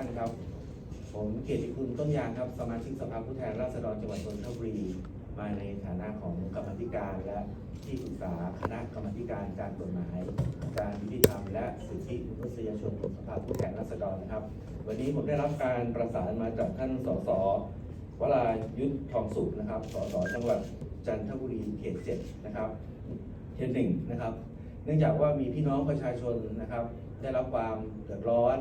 ท่านครับ ผมเกียรติคุณต้นยางครับ สมาชิกสภาผู้แทนราษฎรจังหวัดนนทบุรี มาในฐานะของกรรมธิการและที่ปรึกษาคณะกรรมธิการการกฎหมาย การยุติธรรมและสิทธิมนุษยชนของสภาผู้แทนราษฎรนะครับ วันนี้ผมได้รับการประสานมาจากท่านสสวรายุทธทองสุขนะครับ สสจังหวัดจันทบุรีเขตเจ็ดนะครับเขตหนึ่งนะครับ เนื่องจากว่ามีพี่น้องประชาชนนะครับ ได้รับความเดือดร้อน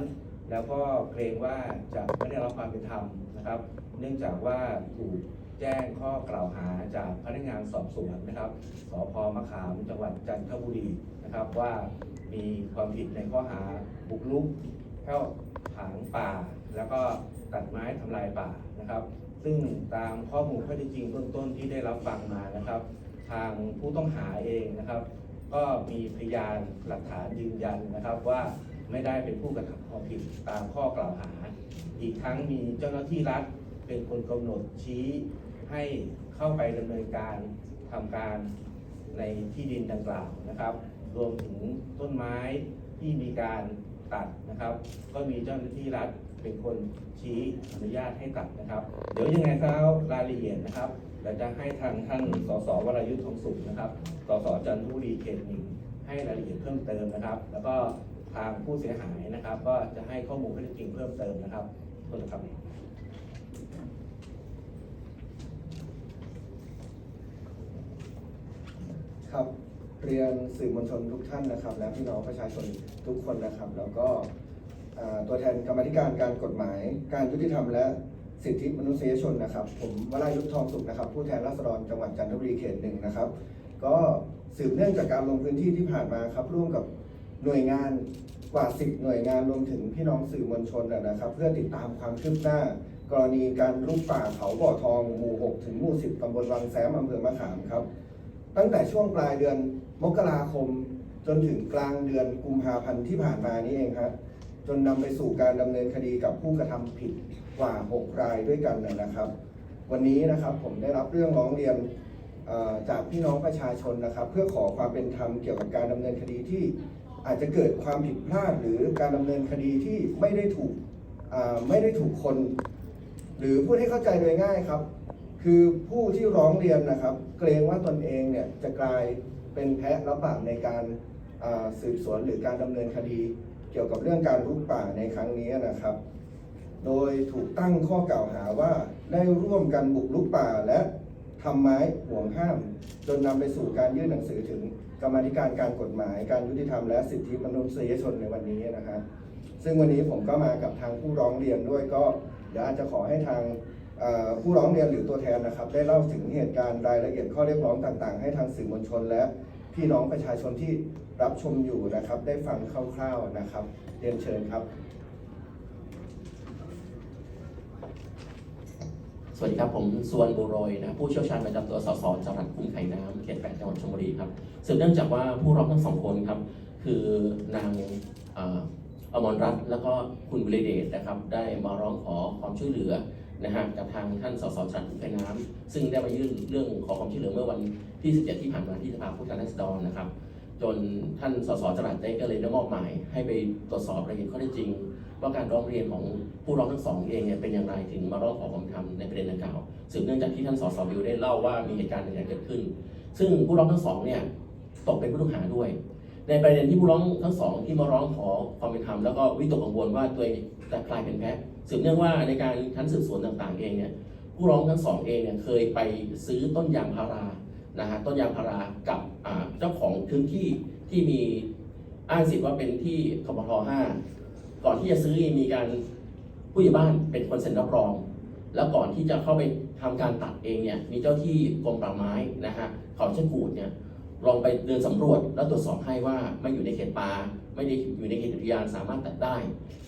แล้วก็เกรงว่าจะไม่ได้รับความเป็นธรรมนะครับ เนื่องจากว่าถูกแจ้งข้อกล่าวหาจากพนักงานสอบสวนนะครับสพมะขามจังหวัดจันทบุรีนะครับว่ามีความผิดในข้อหาบุกรุกเข้าถางป่า แล้วก็ตัดไม้ทำลายป่านะครับ ซึ่งตามข้อมูลข้อเท็จจริงเบื้องต้นที่ได้รับฟังมานะครับ ทางผู้ต้องหาเองนะครับ ก็มีพยานหลักฐานยืนยันนะครับว่าไม่ได้เป็นผู้กระทำความผิดตามข้อกล่าวหา อีกทั้งมีเจ้าหน้าที่รัฐเป็นคนกำหนดชี้ให้เข้าไปดำเนินการทำการในที่ดินดังกล่าวนะครับ รวมถึงต้นไม้ที่มีการตัดนะครับ ก็มีเจ้าหน้าที่รัฐเป็นคนชี้อนุญาตให้ตัดนะครับ เดี๋ยวยังไงครับรายละเอียดนะครับ เดี๋ยวจะให้ทางท่านสสวรายุทธ์ทองสุขนะครับสสจันทบุรีเขตหนึ่งให้รายละเอียดเพิ่มเติมนะครับ แล้วก็ทางผู้เสียหายนะครับ ก็จะให้ข้อมูลข้อเท็จจริงเพิ่มเติมนะครับขอบคุณครับครับเรียนสื่อมวลชนทุกท่านนะครับ และพี่น้องประชาชนทุกคนนะครับ แล้วก็ตัวแทนกรรมธิการการกฎหมาย การยุติธรรมและ สิทธิมนุษยชนนะครับ ผมวรายุทธทองสุขนะครับ ผู้แทนราษฎรจังหวัดจันทบุรีเขตหนึ่งนะครับ ก็สืบเนื่องจากการลงพื้นที่ที่ผ่านมาครับ ร่วมกับหน่วยงานกว่า 10 หน่วยงานรวมถึงพี่น้องสื่อมวลชนนะครับ เพื่อติดตามความคืบหน้า กรณีการลุกป่าเขาบ่อทองหมู่ 6 ถึงหมู่ 10ตำบลวังแซมอำเภอมะขามครับ ตั้งแต่ช่วงปลายเดือนมกราคมจนถึงกลางเดือนกุมภาพันธ์ที่ผ่านมานี้เองครับ จนนำไปสู่การดำเนินคดีกับผู้กระทำผิดกว่า 6 รายด้วยกันนะครับ วันนี้นะครับผมได้รับเรื่องร้องเรียนจากพี่น้องประชาชนนะครับ เพื่อขอความเป็นธรรมเกี่ยวกับการดำเนินคดีที่อาจจะเกิดความผิดพลาดหรือการดำเนินคดีที่ไม่ได้ถูกไม่ได้ถูกคน หรือพูดให้เข้าใจโดยง่ายครับ คือผู้ที่ร้องเรียนนะครับ เกรงว่าตนเองเนี่ยจะกลายเป็นแพะรับบาปในการสืบสวนหรือการดำเนินคดี เกี่ยวกับเรื่องการรุกป่าในครั้งนี้นะครับ โดยถูกตั้งข้อกล่าวหาว่าได้ร่วมกันบุกรุกป่าและทำไม้ห่วงห้าม จนนำไปสู่การยื่นหนังสือถึงกรรมธิการการกฎหมาย การยุติธรรมและสิทธิมนุษยชนในวันนี้นะครับซึ่งวันนี้ผมก็มากับทางผู้ร้องเรียนด้วยก็เดี๋ยวอาจจะขอให้ทางผู้ร้องเรียนหรือตัวแทนนะครับ ได้เล่าถึงเหตุการณ์รายละเอียดข้อเรียกร้องต่างๆ ให้ทางสื่อมวลชนและ พี่น้องประชาชนที่รับชมอยู่นะครับ ได้ฟังคร่าวๆนะครับ เรียนเชิญครับ สวัสดีครับผมสวนบุโรยนะผู้เชี่ยวชาญประจำตัวสสจังหวัดคุ้มไข่น้ำเขตแปดจังหวัดชลบุรีครับสืบเนื่องจากว่าผู้ร้องทั้งสองคนครับ คือนางออมรรัตน์แล้วก็คุณบุรเดชนะครับ ได้มาร้องขอความช่วยเหลือ นะฮะจากทางท่านสสจังหวัดคุ้มไข่น้ำซึ่งได้มายื่นเรื่องขอความช่วยเหลือเมื่อวันที่ 17 ที่ผ่านมาที่สภาผู้แทนราษฎรนะครับ จนท่านสสจรัสได้ก็เลยได้มอบหมาย ให้ไปตรวจสอบรายละเอียดข้อเท็จจริง ว่าการร้องเรียนของผู้ร้องทั้งสองเองเนี่ยเป็นอย่างไรถึงมาร้องขอความเป็นธรรมในประเด็นดังกล่าวสืบเนื่องจากที่ท่านสสวิวได้เล่าว่ามีเหตุการณ์อย่างไรเกิดขึ้น ซึ่งผู้ร้องทั้งสองเนี่ยตกเป็นผู้ต้องหาด้วย ในประเด็นที่ผู้ร้องทั้งสองที่มาร้องขอความเป็นธรรมแล้วก็วิตกกังวลว่าตัวเองจะกลายเป็นแพ้สืบเนื่องว่าในการชั้นสืบสวนต่างๆ เองเนี่ยผู้ร้องทั้งสองเองเนี่ยเคยไปซื้อต้นยางพารานะฮะต้นยางพารากับเจ้าของพื้นที่ที่มีอ้างสิทธิ์ว่าเป็นที่คมทห้าก่อนที่จะซื้อมีการผู้ใหญ่บ้านเป็นคนเซ็นรับรอง แล้วก่อนที่จะเข้าไปทำการตัดเองเนี่ยมีเจ้าที่กรมป่าไม้นะฮะเขาเช่นกูดเนี่ย ลองไปเดินสำรวจแล้วตรวจสอบให้ว่าไม่อยู่ในเขตป่าไม่ได้อยู่ในเขตอุทยานสามารถตัดได้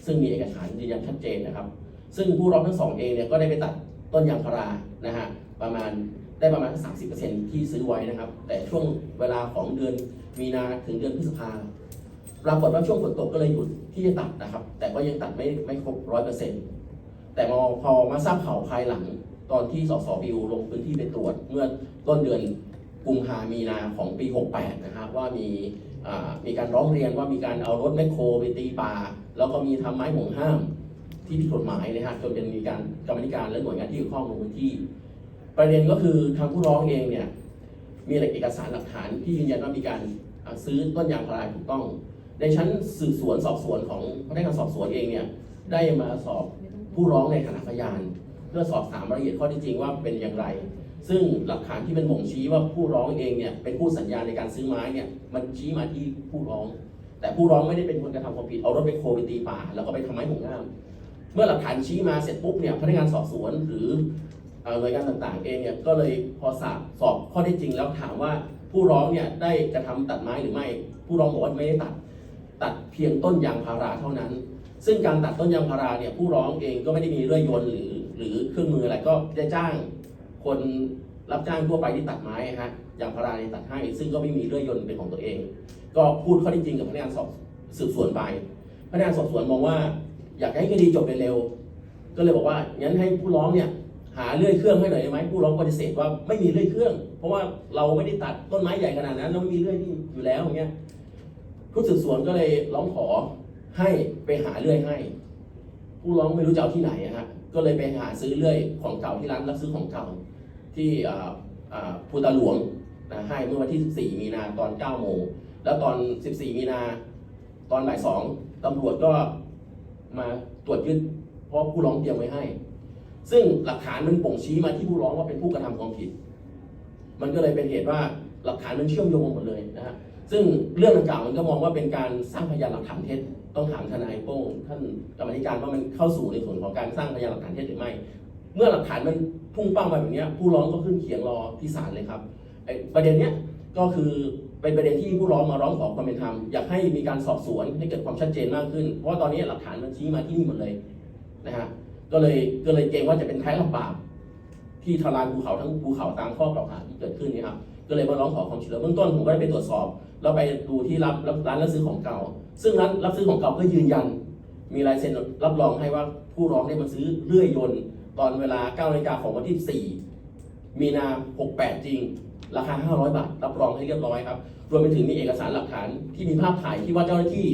ซึ่งมีเอกสารยืนยันชัดเจนนะครับ ซึ่งผู้ร้องทั้งสองเองเนี่ยก็ได้ไปตัดต้นยางพารานะฮะประมาณได้ประมาณ 30%ที่ซื้อไว้นะครับ แต่ช่วงเวลาของเดือนมีนาถึงเดือนพฤษภาปรากฏว่าช่วงฝนตกก็เลยหยุดที่จะตัดนะครับ แต่ก็ยังตัดไม่ไม่ครบร้อยเปอร์เซ็นต์แต่พอพอมาทราบข่าวภายหลัง ตอนที่สสบิวลงพื้นที่ไปตรวจเมื่อต้นเดือน กุมภามีนาของปี 68 นะครับว่ามีมีการร้องเรียนว่ามีการเอารถแมคโครไปตีป่า แล้วก็มีทำไม้ห่วงห้ามที่ผิดกฎหมายนะฮะจนเป็นมีการกรรมธิการและหน่วยงานที่เกี่ยวข้องลงพื้นที่ ประเด็นก็คือทางผู้ร้องเองเนี่ยมีเอกสารหลักฐานที่ยืนยันว่ามีการซื้อต้นยางพาราถูกต้อง ในชั้นสืบสวนสอบสวนของพนักงานสอบสวนเองเนี่ยได้มาสอบผู้ร้องในฐานะพยาน เพื่อสอบถามรายละเอียดข้อท็จจริงว่าเป็นอย่างไร ซึ่งหลักฐานที่เป็นบ่งชี้ว่าผู้ร้องเองเนี่ยเป็นผู้สัญญาในการซื้อไม้เนี่ยมันชี้มาที่ผู้ร้อง แต่ผู้ร้องไม่ได้เป็นคนกระทำความผิดเอารถไปโคไปตีป่า แล้วก็ไปทำไม้ห่วงห้าม เมื่อหลักฐานชี้มาเสร็จปุ๊บเนี่ยพนักงานสอบสวนหรือหน่วยงานต่างๆ เองเนี่ยก็เลยพอสอบสอบข้อท็จจริงแล้วถามว่าผู้ร้องเนี่ยได้กระทำตัดไม้หรือไม่ ผู้ร้องบอกว่าไม่ได้ตัด ตัดเพียงต้นยางพาราเท่านั้น ซึ่งการตัดต้นยางพาราเนี่ยผู้ร้องเองก็ไม่ได้มีเลื่อยยนต์หรือหรือเครื่องมืออะไรก็จะจ้างคนรับจ้างทั่วไปที่ตัดไม้ฮะยางพาราเนี่ยตัดให้ ซึ่งก็ไม่มีเลื่อยยนต์เป็นของตัวเอง ก็พูดข้อท็จจริงกับพนักงานสอบสืบสวนไปพนักงานสอบสวนมองว่า อยากให้คดีจบเร็วๆก็เลยบอกว่างั้นให้ผู้ร้องเนี่ยหาเลื่อยเครื่องให้หน่อยได้ไหมผู้ร้องปฏิเสธว่าไม่มีเลื่อยเครื่อง เพราะว่าเราไม่ได้ตัดต้นไม้ใหญ่ขนาดนั้นเราไม่มีเลื่อยที่อยู่แล้วอย่างเงี้ยผู้สืบสวนก็เลยร้องขอ ให้ไปหาเลื่อยให้ ผู้ร้องไม่รู้จะเอาที่ไหนอะฮะก็เลยไปหาซื้อเลื่อยของเก่าที่ร้านรับซื้อของเก่าที่ภูตาหลวงนะให้เมื่อวันที่ 14 มีนาตอน 9 โมง แล้วตอน 14 มีนาตอนบ่ายสองตำรวจก็มาตรวจยึดเพราะผู้ร้องเตรียมไว้ให้ ซึ่งหลักฐานมันบ่งชี้มาที่ผู้ร้องว่าเป็นผู้กระทำความผิด มันก็เลยเป็นเหตุว่าหลักฐานมันเชื่อมโยงหมดเลยนะฮะ ซึ่งเรื่องดังกล่าวมันก็มองว่าเป็นการสร้างพยานหลักฐานเท็จต้องถามทนายโป้งท่านกรรมธิการว่ามันเข้าสู่ในส่วนของการสร้างพยานหลักฐานเท็จหรือไม่ เมื่อหลักฐานมันพุ่งเป้ามาแบบนี้ผู้ร้องก็ขึ้นเขียงรอที่ศาลเลยครับไอ้ประเด็นเนี้ยก็คือเป็นประเด็นที่ผู้ร้องมาร้องขอความเป็นธรรมอยากให้มีการสอบสวนให้เกิดความชัดเจนมากขึ้น เพราะว่าตอนนี้หลักฐานมันชี้มาที่นี่หมดเลยนะฮะก็เลยก็เลยเกรงว่าจะเป็นแท้ลำบาก ที่ทลายภูเขาทั้งภูเขาตามข้อกล่าวหาที่เกิดขึ้นนี่ครับก็เลยมาร้องขอความช่วยเหลือเบื้องต้นผมก็ได้ไปตรวจสอบ แล้วไปดูที่รับร้านรับซื้อของเก่า ซึ่งร้านรับซื้อของเก่าก็ยืนยัน มีลายเซ็นรับรองให้ว่าผู้ร้องได้มาซื้อเลื่อยยนต์ ตอนเวลา9นาฬิกาของวันที่ 4 มีนา 68 จริง ราคา 500 บาท รับรองให้เรียบร้อยครับ รวมไปถึงมีเอกสารหลักฐานที่มีภาพถ่ายที่ว่าเจ้าหน้าที่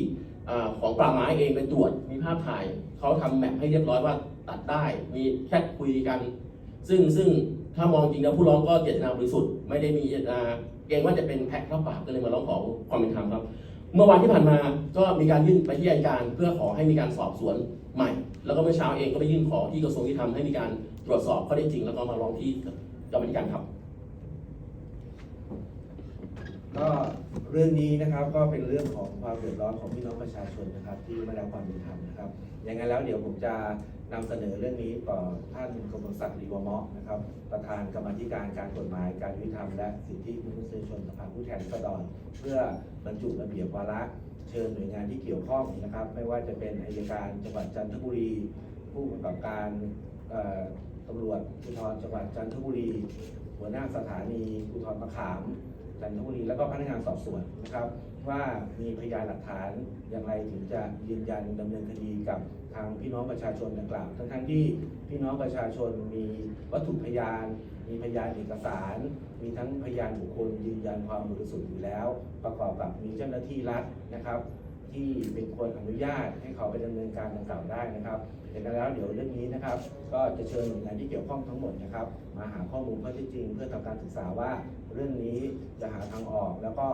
ของป่าไม้เองไปตรวจ มีภาพถ่ายเขาทำแมปให้เรียบร้อยว่าตัดได้ มีแชทคุยกัน ซึ่งซึ่งถ้ามองจริงแล้วผู้ร้องก็เจตนาบริสุทธิ์ไม่ได้มีเจตนาเกรงว่าจะเป็นแพ็รับปากก็เลยมาร้องขอความเป็นธรรมครับ เมื่อวานที่ผ่านมาก็มีการยื่นไปที่อัยการ เพื่อขอให้มีการสอบสวนใหม่ แล้วก็เมื่อเช้าเองก็ไปยื่นขอที่กระทรวงยุติธรรมให้มีการตรวจสอบข้อเท็จจริง แล้วก็มาร้องที่กรรมธิการครับก็ เรื่องนี้นะครับก็เป็นเรื่องของความเดือดร้อนของพี่น้องประชาชนนะครับที่ไม่ได้รับความเป็นธรรมนะครับอย่างนั้นแล้วเดี๋ยวผมจะนำเสนอเรื่องนี้ต่อท่านกมลศักดิ์ลีวมาะนะครับประธานกรรมธิการการกฎหมายการยุติธรรมและสิทธิมนุษยชนสภาผู้แทนราษฎรเพื่อบรรจุระเบียบวาระเชิญหน่วยงานที่เกี่ยวข้องนะครับ ไม่ว่าจะเป็นอัยการจังหวัดจันทบุรี ผู้กำกับการตำรวจภูธรจังหวัดจันทบุรี หัวหน้าสถานีภูธรมะขาม จันทบุรีแล้วก็พนักงานสอบสวนนะครับ ว่ามีพยานหลักฐานอย่างไรถึงจะยืนยันดำเนินคดีกับทางพี่น้องประชาชนดังกล่าวทั้งทั้งที่พี่น้องประชาชนมีวัตถุพยาน มีพยานเอกสาร มีทั้งพยานบุคคลยืนยันความบริสุทธิ์อยู่แล้ว ประกอบกับมีเจ้าหน้าที่รัฐนะครับ ที่เป็นคนอนุญาตให้เขาไปดำเนินการดังกล่าวได้นะครับเสร็จแล้วเดี๋ยวเรื่องนี้นะครับ ก็จะเชิญหน่วยงานที่เกี่ยวข้องทั้งหมดนะครับ มาหาข้อมูลข้อเท็จจริง เพื่อทำการศึกษาว่าเรื่องนี้จะหาทางออกแล้วก็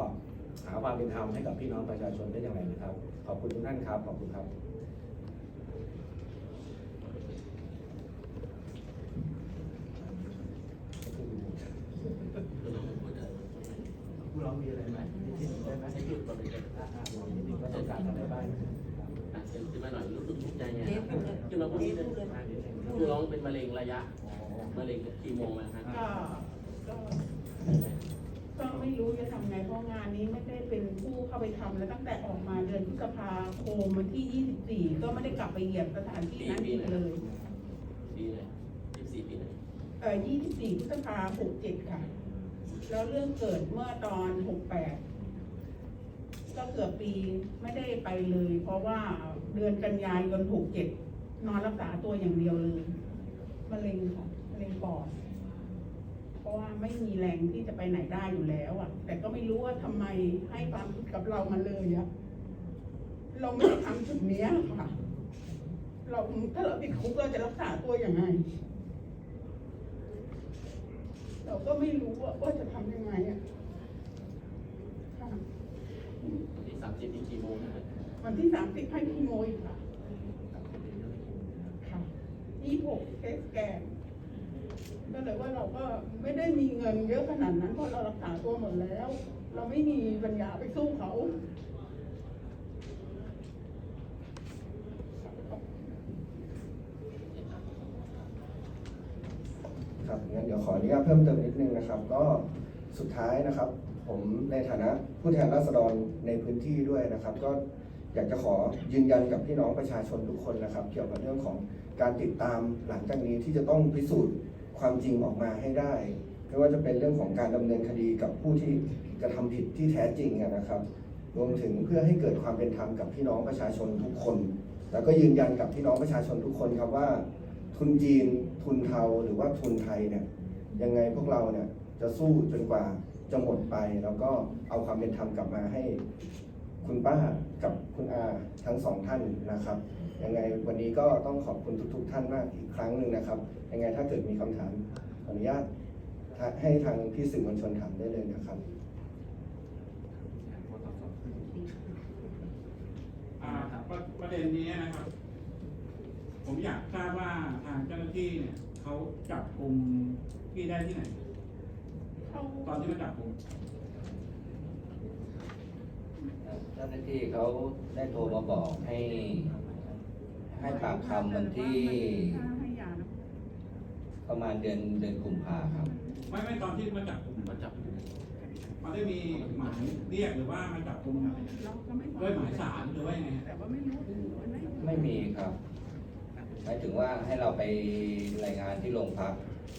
หาความเป็นธรรมให้กับพี่น้องประชาชนได้อย่างไรนะครับ ขอบคุณทุกท่านครับ ขอบคุณครับ ผู้ ร้องมีอะไรไหมที่ได้ไหมให้พูดต่อไปเลยอ่าอ่าลองนิดนึงว่าต้องการอะไรบ้างขึ้นมาหน่อยรู้สึกทุกข์ใจไงครับพูดเลยขึ้นมาพูดนิดนึงอ่าเดี๋ยวเชิญครับผู้ร้องเป็นมะเร็งระยะมะเร็งกี่โมงนะฮะก็ก็ก็ไม่รู้จะทำไงเพราะงานนี้ไม่ได้เป็นผู้เข้าไปทำแล้วตั้งแต่ออกมาเดือนพฤษภาคมวันที่ 24 ก็ไม่ได้กลับไปเหยียบสถานที่นั้นอีกเลยปีไหนยี่สี่ปีไหนเอ่อ24พฤษภา67 ค่ะ แล้วเรื่องเกิดเมื่อตอน 68 ก็เกือบปีไม่ได้ไปเลย เพราะว่าเดือนกันยายน67 นอนรักษาตัวอย่างเดียวเลยมะเร็งค่ะมะเร็งปอดเพราะว่าไม่มีแรงที่จะไปไหนได้อยู่แล้วอะ แต่ก็ไม่รู้ว่าทำไมให้ความคิดกับเรามาเลยอะเราไม่ได้ทำจุดเนี้ยค่ะ เราถ้าเราติดคุกเราจะรักษาตัวยังไง เราก็ไม่รู้ว่าว่าจะทำยังไงอะค่ะวันที่สามสิบนี่กี่โมงนะฮะวันที่สามสิบให้คีโมอีกค่ะค่ะยี่หกเคสแกนก็เลยว่าเราก็ไม่ได้มีเงินเยอะขนาดนั้นเพราะเรารักษาตัวหมดแล้ว เราไม่มีปัญญาไปสู้เขา ครับงั้นเดี๋ยวขออนุญาตเพิ่มเติมนิดนึงนะครับ ก็สุดท้ายนะครับ ผมในฐานะผู้แทนราษฎรในพื้นที่ด้วยนะครับ ก็อยากจะขอยืนยันกับพี่น้องประชาชนทุกคนนะครับ เกี่ยวกับเรื่องของการติดตามหลังจากนี้ที่จะต้องพิสูจน์ความจริงออกมาให้ได้ไม่ว่าจะเป็นเรื่องของการดำเนินคดีกับผู้ที่กระทำผิดที่แท้จริงนะครับ รวมถึงเพื่อให้เกิดความเป็นธรรมกับพี่น้องประชาชนทุกคน แล้วก็ยืนยันกับพี่น้องประชาชนทุกคนครับว่า ทุนจีน ทุนเทาหรือว่าทุนไทยเนี่ย ยังไงพวกเราเนี่ยจะสู้จนกว่าจะหมดไป แล้วก็เอาความเป็นธรรมกลับมาให้คุณป้ากับคุณอาทั้งสองท่านนะครับ ยังไงวันนี้ก็ต้องขอบคุณทุก ๆ ท่านมากอีกครั้งหนึ่งนะครับ ยังไงถ้าเกิดมีคำถามขออนุญาตให้ทางพี่สื่อมวลชนถามได้เลยนะครับอ่าประประเด็นนี้นะครับ ผมอยากทราบว่า เนี่ยเขาจับกลุ่มพี่ได้ที่ไหน เขาตอนที่มาจับกลุ่มเจ้าหน้าที่เขาได้โทรมาบอกให้ ให้ปากคำวันที่ให้ยานะประมาณเดือนเดือนกุมภาครับ ไม่ไม่ตอนที่มาจับกลุ่มมาจับอยู่มันได้มีหมายเรียกหรือว่ามาจับกลุ่มเราก็ไม่ด้วยหมายสารหรือว่ายังไงฮะแต่ว่าไม่รู้มันไม่ไม่มีครับ หมายถึงว่าให้เราไปรายงานที่โรงพัก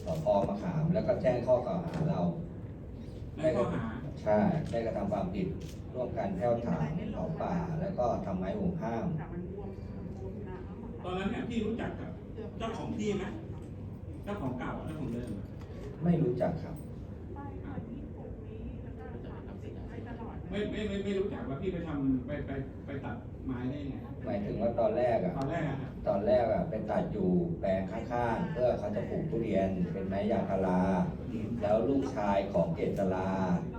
สพมะขาม แล้วก็แจ้งข้อกล่าวหาเราในข้อหาใช่ได้กระทำความผิดร่วมกันแพ่วถางเผาป่า แล้วก็ทำไม้ห่วงห้ามแต่มันบวมบวมน้ำตอนนั้นเนี่ยพี่รู้จักกับเจ้าของที่ไหมเจ้าของเก่าเจ้าของเดิม ไม่รู้จักครับ ไม่ไม่ไม่ไม่รู้จักว่าพี่ไปทำไปไปไปตัดไม้ได้ยังไงหมายถึงว่าตอนแรกอะตอนแรกอะครับตอนแรกอะไปตัดอยู่แปลงข้างๆ เพื่อเขาจะปลูกทุเรียนเป็นไม้ยางพารา แล้วลูกชายของเกษรา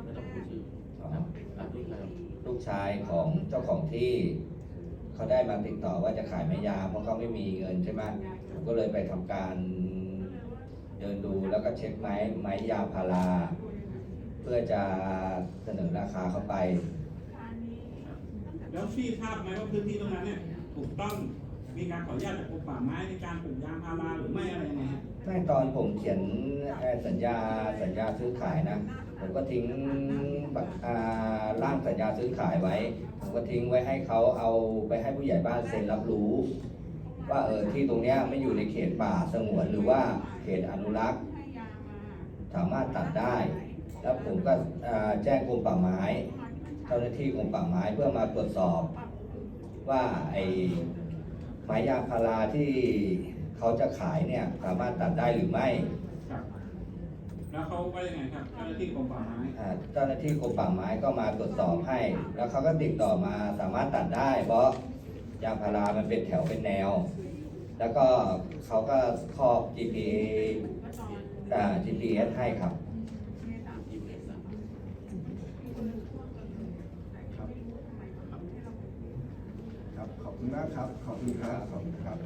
ไม่ต้องพูดชื่อครับอะนี่ครับลูกชายของเจ้าของที่ เขาได้มาติดต่อว่าจะขายไม้ยางเพราะเขาไม่มีเงินใช่ไหมผมก็เลยไปทำการเดินดูแล้วก็เช็คไม้ไม้ยางพารา เพื่อจะเสนอราคาเข้าไป แล้วพี่ทราบไหมว่าพื้นที่ตรงนั้นเนี่ยถูกต้องมีการขออนุญาตจากกรมป่าไม้ในการปลูกยางพาราหรือไม่อะไรยังไงฮะแม่ตอนผมเขียนเอ่อสัญญาสัญญาซื้อขายนะผมก็ทิ้งบัตรอ่าร่างสัญญาซื้อขายไว้ผมก็ทิ้งไว้ให้เขาเอาไปให้ผู้ใหญ่บ้านเซ็นรับรู้ ว่าเออที่ตรงเนี้ยไม่อยู่ในเขตป่าสงวนหรือว่าเขตอนุรักษ์ สามารถตัดได้ แล้วผมก็อ่าแจ้งกรมป่าไม้ เจ้าหน้าที่กรมป่าไม้เพื่อมาตรวจสอบว่าไอ้ไม้ยางพาราที่เขาจะขายเนี่ยสามารถตัดได้หรือไม่ ครับ แล้วเขาว่ายังไงครับเจ้าหน้าที่กรมป่าไม้อ่าเจ้าหน้าที่กรมป่าไม้ก็มาตรวจสอบให้ แล้วเขาก็ติดต่อมาสามารถตัดได้ เพราะยางพารามันเป็นแถวเป็นแนว แล้วก็เขาก็ครอบ GPA อ่า GPS ให้ครับครับขอบ คุณมากครับ ขอบคุณครับ ขอบคุณครับ